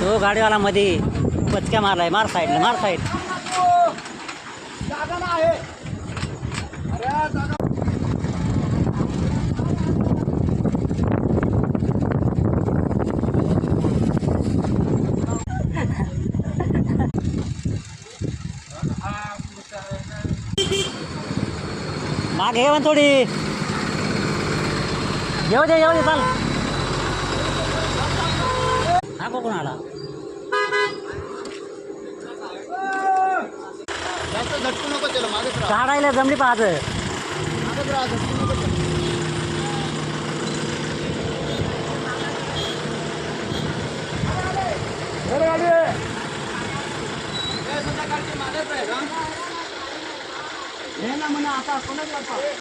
तो गाडीवाला मध्ये पचक्या मारलाय मार साईड मार साईड मागे पण थोडी. येऊ दे येऊ दे चाल. हा कोण आला जास्त झटकू नको त्याला राहा. काढायला जमली पाहत झटकू नको त्याला. संध्याकाळची हा? हे ना म्हणा आता कोणाच